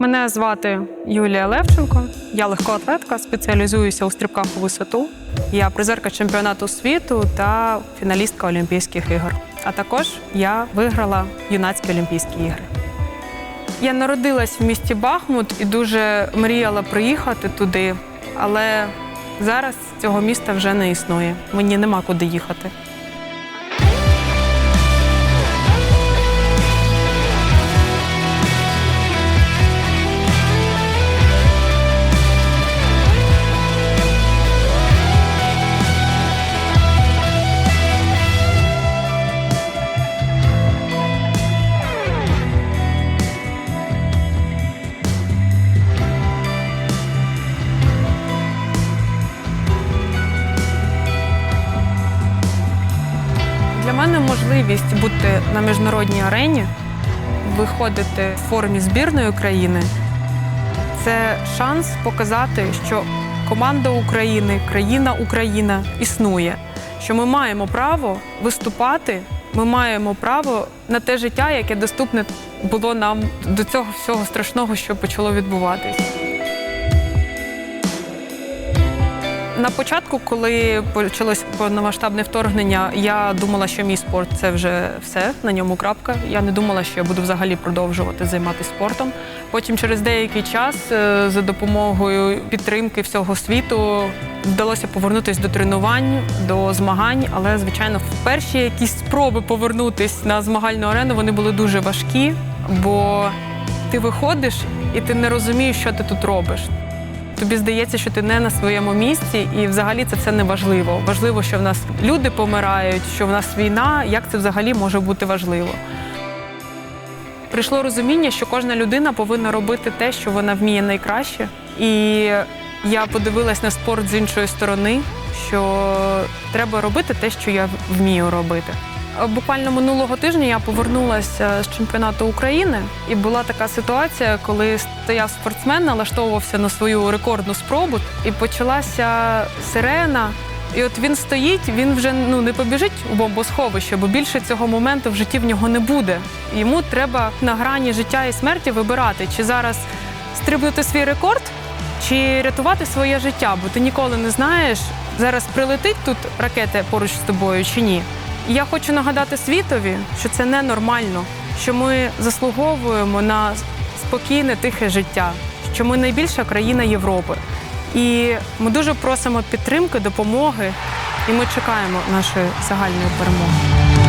Мене звати Юлія Левченко. Я легкоатлетка, спеціалізуюся у стрибках у висоту. Я призерка чемпіонату світу та фіналістка Олімпійських ігор. А також я виграла юнацькі Олімпійські ігри. Я народилась в місті Бахмут і дуже мріяла приїхати туди, але зараз цього міста вже не існує. Мені нема куди їхати. Мене можливість бути на міжнародній арені, виходити в формі збірної України це шанс показати, що команда України, країна Україна існує, що ми маємо право виступати, ми маємо право на те життя, яке доступне було нам до цього всього страшного, що почало відбуватись. На початку, коли почалось повномасштабне вторгнення, я думала, що мій спорт це вже все, на ньому крапка. Я не думала, що я буду взагалі продовжувати займатися спортом. Потім, через деякий час, е, за допомогою підтримки всього світу, вдалося повернутися до тренувань, до змагань. Але, звичайно, в перші якісь спроби повернутися на змагальну арену вони були дуже важкі, бо ти виходиш і ти не розумієш, що ти тут робиш. Тобі здається, що ти не на своєму місці, і взагалі це все не важливо. Важливо, що в нас люди помирають, що в нас війна. Як це взагалі може бути важливо? Прийшло розуміння, що кожна людина повинна робити те, що вона вміє найкраще. І я подивилась на спорт з іншої сторони, що треба робити те, що я вмію робити. Буквально минулого тижня я повернулася з чемпіонату України, і була така ситуація, коли стояв спортсмен, налаштовувався на свою рекордну спробу, і почалася сирена. І от він стоїть, він вже ну не побіжить у бомбосховище, бо більше цього моменту в житті в нього не буде. Йому треба на грані життя і смерті вибирати, чи зараз стрибнути свій рекорд, чи рятувати своє життя, бо ти ніколи не знаєш, зараз прилетить тут ракета поруч з тобою чи ні. І я хочу нагадати світові, що це ненормально, що ми заслуговуємо на спокійне, тихе життя, що ми найбільша країна Європи. І ми дуже просимо підтримки, допомоги, і ми чекаємо нашої загальної перемоги.